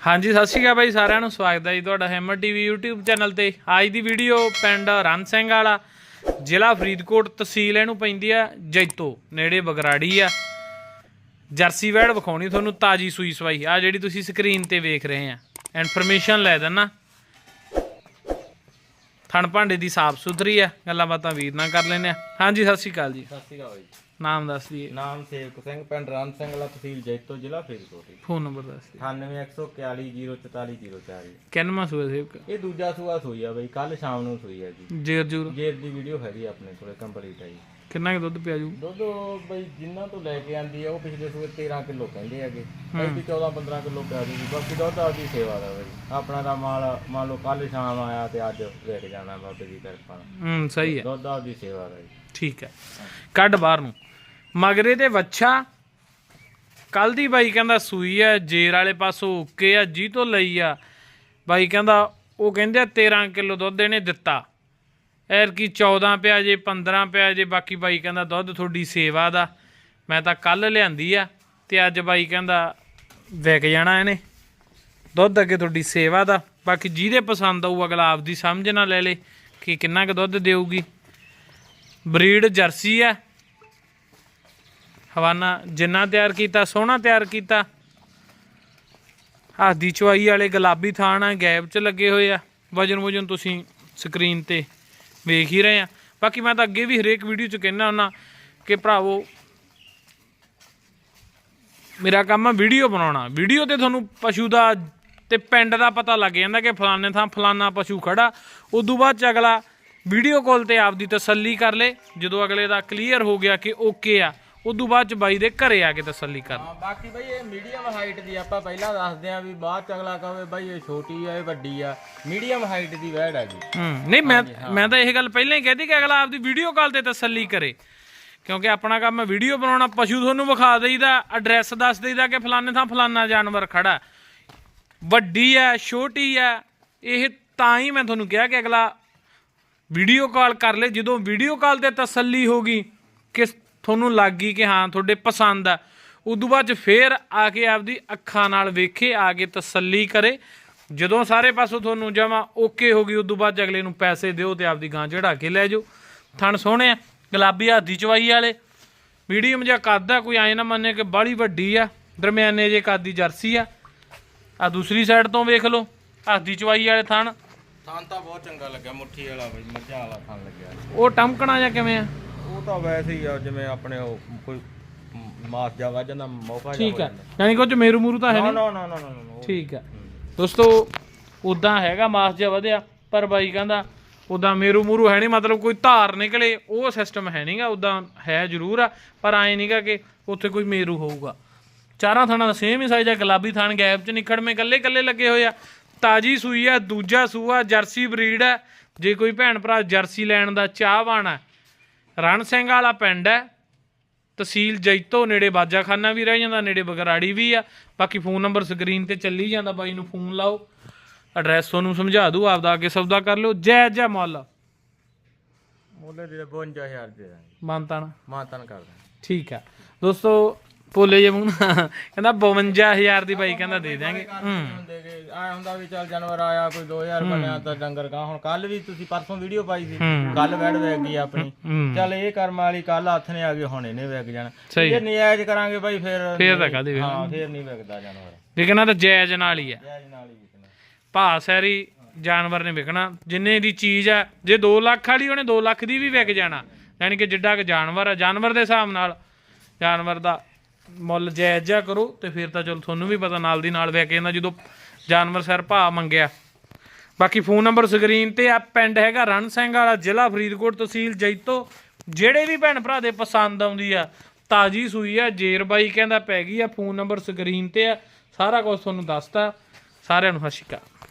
ਹਾਂਜੀ, ਸਤਿ ਸ਼੍ਰੀ ਅਕਾਲ ਬਾਈ, ਸਾਰਿਆਂ ਨੂੰ ਸਵਾਗਤ ਹੈ ਜੀ ਤੁਹਾਡਾ ਹੈਮਰ ਟੀਵੀ YouTube ਚੈਨਲ ਤੇ। ਅੱਜ ਦੀ ਵੀਡੀਓ ਪਿੰਡ ਰਣ ਸਿੰਘ ਵਾਲਾ, ਜ਼ਿਲ੍ਹਾ ਫਰੀਦਕੋਟ ਤਹਿਸੀਲ ਇਹਨੂੰ ਪੈਂਦੀ ਆ ਜੈਤੋ, ਨੇੜੇ ਬਗਰਾੜੀ ਆ। ਜਰਸੀ ਵੈੜ ਵਿਖਾਉਣੀ ਤੁਹਾਨੂੰ ਤਾਜੀ ਸੂਈ ਸਵਾਈ। ਆ ਜਿਹੜੀ ਤੁਸੀਂ ਸਕਰੀਨ ਤੇ ਵੇਖ ਰਹੇ ਆ ਇਨਫੋਰਮੇਸ਼ਨ ਲੈ ਦੇਣਾ ਥਣ ਭਾਂਡੇ ਦੀ ਸਾਫ਼ ਸੁਥਰੀ ਆ, ਗੱਲਾਂ ਬਾਤਾਂ ਵੀਰ ਨਾਲ ਕਰ ਲੈਨੇ ਆ। ਹਾਂਜੀ, ਸਤਿ ਸ਼੍ਰੀ ਅਕਾਲ ਜੀ। ਸਤਿ ਸ਼੍ਰੀ ਅਕਾਲ ਜੀ ਨਾਮ ਦੱਸ ਦਈਏ। ਨਾਮ ਸੇਵਕ ਸਿੰਘ ਪਿੰਡ ਰਾਮ ਸਿੰਘ ਵਾਲਾ ਤਹਿਸੀਲ ਜੈਤੋ ਜ਼ਿਲ੍ਹਾ ਫਰੀਦਕੋਟ ਜੀ। ਫੋਨ ਨੰਬਰ ਦੱਸ ਦਈਏ। 9814404404 ਕਿੰਨਵਾਂ ਸੂਆ ਸੇਵਕ? ਇਹ ਦੂਜਾ ਸੂਆ ਸੂਈ ਆ ਬਈ ਕੱਲ ਸ਼ਾਮ ਨੂੰ ਸੂਈ ਆ ਜੀ। ਜੇਰ ਜੂਰ? ਜੇਰ ਦੀ ਵੀਡੀਓ ਹੈਗੀ ਆ ਆਪਣੇ ਕੋਲੇ ਕੰਪਲੀਟ ਆ ਜੀ। ਕਿੰਨਾ ਕੁ ਦੁੱਧ ਪਿਆ ਜੂ? ਦੁੱਧ ਉਹ ਬਈ ਜਿੰਨਾਂ ਤੋਂ ਲੈ ਕੇ ਆਂਦੀ ਆ ਉਹ ਪਿਛਲੇ ਸੂਏ 13 ਕਿਲੋ ਕਹਿੰਦੇ ਹੈਗੇ। ਐਤੀ 14 15 ਕਿਲੋ ਪਿਆ ਜੀ ਬਾਕੀ ਦੁੱਧ ਆਪਦੀ ਸੇਵਾ ਦਾ ਬਈ। ਆਪਣਾ ਦਾ ਮਾਲ ਮੰਨ ਲਓ ਕੱਲ ਸ਼ਾਮ ਆਇਆ ਤੇ ਅੱਜ ਵੇਚ ਜਾਣਾ ਬਾਬੇ ਦੀ ਕਿਰਪਾ ਨਾਲ। ਹੂੰ ਸਹੀ ਹੈ। ਦੁੱਧ ਆਪਦੀ ਸੇਵਾ ਦਾ ਜੀ। ਠੀਕ ਹੈ। ਕੱਢ ਬਾਹਰ ਨੂੰ। ਮਗਰੇ ਦੇ ਵੱਛਾ। ਕੱਲ ਦੀ ਬਾਈ ਕਹਿੰਦਾ ਸੂਈ ਆ, ਜੇਰ ਵਾਲੇ ਪਾਸੋਂ ਓਕੇ ਆ, ਜੀ ਤੋਂ ਲਈ ਆ। ਬਾਈ ਕਹਿੰਦਾ ਉਹ ਕਹਿੰਦੇ ਆ 13 ਕਿਲੋ ਦੁੱਧ ਇਹਨੇ ਦਿੱਤਾ। ਐਰ ਕੀ 14 ਪਿਆ ਜੇ 15 ਪਿਆ ਜੇ, ਬਾਕੀ ਬਾਈ ਕਹਿੰਦਾ ਦੁੱਧ ਤੁਹਾਡੀ ਸੇਵਾ ਦਾ। ਮੈਂ ਤਾਂ ਕੱਲ ਲਿਆਂਦੀ ਆ ਤੇ ਅੱਜ ਬਾਈ ਕਹਿੰਦਾ ਵਿਕ ਜਾਣਾ ਇਹਨੇ। ਦੁੱਧ ਅੱਗੇ ਤੁਹਾਡੀ ਸੇਵਾ ਦਾ। ਬਾਕੀ ਜਿਹਦੇ ਪਸੰਦ ਆਊ, ਅਗਲਾ ਆਪਦੀ ਸਮਝ ਨਾਲ ਲੈ ਲੇ ਕਿ ਕਿੰਨਾ ਕੁ ਦੁੱਧ ਦੇਊਗੀ। ਬਰੀਡ ਜਰਸੀ ਆ। ਹਵਾਨਾ ਜਿੰਨਾ ਤਿਆਰ ਕੀਤਾ, ਸੋਹਣਾ ਤਿਆਰ ਕੀਤਾ। ਹੱਥ ਦੀ ਚਵਾਈ ਵਾਲੇ ਗੁਲਾਬੀ ਥਾਣ ਆ, ਗੈਪ ਚ ਲੱਗੇ ਹੋਏ ਆ। ਵਜਨ ਵਜਨ ਤੁਸੀਂ ਸਕਰੀਨ ਤੇ ਵੇਖ ਹੀ ਰਹੇ ਆ। ਬਾਕੀ ਮੈਂ ਤਾਂ ਅੱਗੇ ਵੀ ਹਰੇਕ ਵੀਡੀਓ ਚ ਕਹਿਣਾ ਹੁੰਦਾ ਕਿ ਭਰਾਵੋ, ਮੇਰਾ ਕੰਮ ਆ ਵੀਡੀਓ ਬਣਾਉਣਾ। ਵੀਡੀਓ ਤੇ ਤੁਹਾਨੂੰ ਪਸ਼ੂ ਦਾ ਤੇ ਪਿੰਡ ਦਾ ਪਤਾ ਲੱਗ ਜਾਂਦਾ ਕਿ ਫਲਾਣੇ ਥਾਂ ਫਲਾਣਾ ਪਸ਼ੂ ਖੜਾ। ਉਦੋਂ ਬਾਅਦ ਚ ਅਗਲਾ ਵੀਡੀਓ ਕਾਲ ਤੇ ਆਪਦੀ ਤਸੱਲੀ ਕਰ ਲੇ। ਜਦੋਂ ਅਗਲੇ ਦਾ ਕਲੀਅਰ ਹੋ ਗਿਆ ਕਿ ਓਕੇ ਆ ਉਦੋਂ ਬਾਅਦ ਚ ਬਾਈ ਦੇ ਘਰੇ ਆ ਕੇ ਤਸੱਲੀ ਕਰ। ਹਾਂ ਬਾਕੀ ਬਈ ਇਹ ਮੀਡੀਅਮ ਹਾਈਟ ਦੀ ਆਪਾਂ ਪਹਿਲਾਂ ਦੱਸਦੇ ਆਂ ਵੀ ਬਾਅਦ ਚ ਅਗਲਾ ਕਹੇ ਬਈ ਇਹ ਛੋਟੀ ਆ ਇਹ ਵੱਡੀ ਆ। ਮੀਡੀਅਮ ਹਾਈਟ ਦੀ ਵੈੜ ਹੈਗੀ ਹੂੰ ਨਹੀਂ ਮੈਂ ਮੈਂ ਤਾਂ ਇਹ ਗੱਲ ਪਹਿਲਾਂ ਹੀ ਕਹਿਦੀ ਕਿ ਅਗਲਾ ਆਪਦੀ ਵੀਡੀਓ ਕਾਲ ਤੇ ਤਸੱਲੀ ਕਰੇ। ਕਿਉਂਕਿ ਆਪਣਾ ਕੰਮ ਹੈ ਵੀਡੀਓ ਬਣਾਉਣਾ ਪਸ਼ੂ ਤੁਹਾਨੂੰ ਵਿਖਾ ਦੇਈਦਾ ਐਡਰੈਸ ਦੱਸ ਦੇਈਦਾ ਕਿ ਫਲਾਣੇ ਥਾਂ ਫਲਾਣਾ ਜਾਨਵਰ ਖੜਾ। ਵੱਡੀ ਹੈ ਛੋਟੀ ਹੈ ਇਹ ਤਾਂ ਹੀ ਮੈਂ ਤੁਹਾਨੂੰ ਕਿਹਾ ਕਿ ਅਗਲਾ ਵੀਡੀਓ ਕਾਲ ਕਰ ਲੈ। ਜਦੋਂ ਵੀਡੀਓ ਕਾਲ ਤੇ ਤਸੱਲੀ ਹੋਗੀ ਕਿ ਤੁਹਾਨੂੰ ਲੱਗ ਗਈ ਕਿ ਹਾਂ ਤੁਹਾਡੇ ਪਸੰਦ ਆ। ਉਦੋਂ ਬਾਅਦ ਫੇਰ ਆ ਕੇ ਆਪਦੀ ਅੱਖਾਂ ਨਾਲ ਵੇਖੇ ਆ ਕੇ ਤਸੱਲੀ ਕਰੇ। ਜਦੋਂ ਸਾਰੇ ਪਾਸੋਂ ਤੁਹਾਨੂੰ ਜਮਾ ਓਕੇ ਹੋ ਗਈ ਉਦੋਂ ਬਾਅਦ ਅਗਲੇ ਨੂੰ ਪੈਸੇ ਦਿਓ ਤੇ ਆਪਦੀ ਗਾਂ ਚੜਾ ਕੇ ਲੈ ਜਾਓ। ਥਣ ਸੋਹਣੇ ਆ ਗੁਲਾਬੀ ਹਾਦੀ ਚਵਾਈ ਵਾਲੇ। ਮੀਡੀਅਮ ਜਿਹਾ ਕੱਦ ਆ ਕੋਈ ਐ ਨਾ ਮੰਨੇ ਕਿ ਬਾਲੀ ਵੱਡੀ ਆ। ਦਰਮਿਆਨੇ ਜੇ ਕੱਦ ਦੀ ਜਰਸੀ ਆ। ਆ ਦੂਸਰੀ ਸਾਈਡ ਤੋਂ ਵੇਖ ਲਓ ਹਾਦੀ ਚਵਾਈ ਵਾਲੇ ਥਣ। ਥਾਂ ਤਾਂ ਬਹੁਤ ਚੰਗਾ ਲੱਗਿਆ ਮੁੱਠੀ ਵਾਲਾ ਬਈ ਮੱਝਾਂ ਵਾਲਾ ਥਾਂ ਲੱਗਿਆ। ਉਹ ਟਮਕਣਾ ਜਾਂ ਕਿਵੇਂ ਆ? ਤਾਂ ਵੈਸੇ ਹੀ ਆ ਜਿਵੇਂ ਆਪਣੇ ਉਹ ਕੋਈ ਮਾਸ ਜਾ ਵੱਜ ਜਾਂਦਾ ਮੌਕਾ ਜਾ ਠੀਕ ਆ ਯਾਨੀ ਕਿ ਉਹ ਚ ਮੇਰੂ ਮੂਰੂ ਤਾਂ ਹੈ ਨਾ ਨਹੀਂ? ਨਾ ਨਾ ਨਾ ਨਾ ਠੀਕ ਆ ਦੋਸਤੋ ਉਦਾਂ ਹੈਗਾ ਮਾਸ ਜਿਹਾ ਵਧਿਆ ਪਰ ਬਾਈ ਕਹਿੰਦਾ ਉਦਾਂ ਮੇਰੂ ਮੂਰੂ ਹੈ ਨਹੀਂ ਮਤਲਬ ਕੋਈ ਧਾਰ ਨਿਕਲੇ ਉਹ ਸਿਸਟਮ ਹੈ ਨਹੀਂਗਾ ਉਦਾਂ ਹੈ ਜ਼ਰੂਰ ਆ ਪਰ ਐ ਨਹੀਂਗਾ ਕਿ ਉੱਥੇ ਕੋਈ ਮੇਰੂ ਹੋਊਗਾ। ਚਾਰਾਂ ਥਾਣਾ ਦਾ ਸੇਮ ਹੀ ਸਾਈਜ਼ ਆ ਗੁਲਾਬੀ ਥਾਣ ਗੈਪ ਚ ਨਿਖੜਵੇਂ ਕੱਲੇ ਕੱਲੇ ਲੱਗੇ ਹੋਏ ਆ। ਤਾਜੀ ਸੂਈ ਆ ਦੂਜਾ ਸੂਆ ਜਰਸੀ ਬਰੀਡ ਆ। ਜੇ ਕੋਈ ਭੈਣ ਭਰਾ ਜਰਸੀ ਲੈਣ ਦਾ ਚਾਹਵਾਨ ਆ ਰਣ ਸਿੰਘ ਵਾਲਾ ਪਿੰਡ ਹੈ। ਤਹਿਸੀਲ ਜੈਤੋ ਨੇੜੇ ਬਾਜਾਖਾਨਾ ਵੀ ਰਹਿ ਜਾਂਦਾ ਨੇੜੇ ਬਗਰਾੜੀ ਵੀ ਆ। ਬਾਕੀ ਫੋਨ ਨੰਬਰ ਸਕਰੀਨ ਤੇ ਚੱਲੀ ਜਾਂਦਾ ਬਾਈ ਨੂੰ ਫੋਨ ਲਾਓ। ਐਡਰੈਸ ਤੁਹਾਨੂੰ ਸਮਝਾ ਦੂ ਆਪਦਾ ਅੱਗੇ ਸੌਦਾ ਕਰ ਲਿਓ। ਜੈ ਜੈ ਮੁੱਲ ਮੁੱਲ ਦੇ 52000 ਦੇ ਦਾਂਗੇ ਮਾਨਤਾਣਾ ਮਾਤਨ ਕਰ ਦਾਂਗੇ ਠੀਕ ਆ। ਦੋਸਤੋ ਭੋਲੇ ਜੇ ਮੂੰਹ ਨਾਲ। ਕਹਿੰਦਾ 52000 ਦੀ ਬਾਈ ਕਹਿੰਦਾ ਦੇ ਦਿਆਂਗੇ। ਹੂੰ। ਹੁੰਦੇ ਕਿ ਆ ਹੁੰਦਾ ਵੀ ਚੱਲ ਜਾਨਵਰ ਆਇਆ ਕੋਈ 2000 ਬਣਿਆ ਤਾਂ ਡੰਗਰ ਕਾ ਹੁਣ ਕੱਲ ਵੀ ਤੁਸੀਂ ਪਰਸੋਂ ਵੀਡੀਓ ਪਾਈ ਸੀ। ਹੂੰ। ਕੱਲ ਵੈੜ ਵੇਗ ਗਈ ਆਪਣੀ। ਹੂੰ। ਚੱਲ ਇਹ ਕਰਮ ਵਾਲੀ ਕੱਲ ਹੱਥ ਨੇ ਆ ਗਏ ਹੁਣ ਇਹਨੇ ਵੇਗ ਜਾਣਾ। ਸਹੀ। ਜੇ ਨਜਾਇਜ਼ ਕਰਾਂਗੇ ਬਾਈ ਫਿਰ ਫੇਰ ਤਾਂ ਕਾਹਦੇ ਹਾਂ ਫੇਰ ਨਹੀਂ ਵੇਗਦਾ ਜਾਨਵਰ। ਵਿਕਣਾ ਤਾਂ ਜਾਇਜ਼ ਨਾਲ ਹੀ ਆ। ਜਾਇਜ਼ ਨਾਲ ਹੀ ਵਿਕਣਾ। ਭਾ ਸੈਰੀ ਜਾਨਵਰ ਨੇ ਵਿਕਣਾ। ਜਿੰਨੇ ਦੀ ਚੀਜ਼ ਆ ਜੇ 2 ਲੱਖ ਵਾਲੀ ਉਹਨੇ 2 ਲੱਖ ਦੀ ਵੀ ਵਿਕ ਜਾਣਾ। ਯਾਨੀ ਕਿ ਜਿੱਡਾ ਕਿ ਜਾਨਵਰ ਆ ਜਾਨਵਰ ਦੇ ਹਿਸਾਬ ਨਾਲ। ਜਾਨਵਰ ਦਾ ਮੁੱਲ ਜਾਇਜ਼ ਜਿਹਾ ਕਰੋ ਤੇ ਫਿਰ ਤਾਂ ਚਲ ਤੁਹਾਨੂੰ ਵੀ ਪਤਾ ਨਾਲ ਦੀ ਨਾਲ ਵਿਕ ਜਾਂਦਾ ਜਦੋਂ ਜਾਨਵਰ ਸਿਰ ਭਾਅ ਮੰਗਿਆ। ਬਾਕੀ ਫੋਨ ਨੰਬਰ ਸਕਰੀਨ ਤੇ ਆ ਪਿੰਡ ਹੈਗਾ ਰਣ ਸਿੰਘ ਵਾਲਾ, ਜ਼ਿਲ੍ਹਾ ਫਰੀਦਕੋਟ ਤਹਿਸੀਲ ਜੈਤੋ। ਜਿਹੜੇ ਵੀ ਭੈਣ ਭਰਾ ਦੇ ਪਸੰਦ ਆਉਂਦੀ ਆ, ਤਾਜੀ ਸੂਈ ਆ, ਜੇਰ ਬਾਈ ਕਹਿੰਦਾ ਪੈ ਗਈ ਆ, ਫੋਨ ਨੰਬਰ ਸਕਰੀਨ ਤੇ ਆ। ਸਾਰਾ ਕੁਝ ਤੁਹਾਨੂੰ ਦੱਸਤਾ। ਸਾਰਿਆਂ ਨੂੰ ਸਤਿ ਸ਼੍ਰੀ ਅਕਾਲ।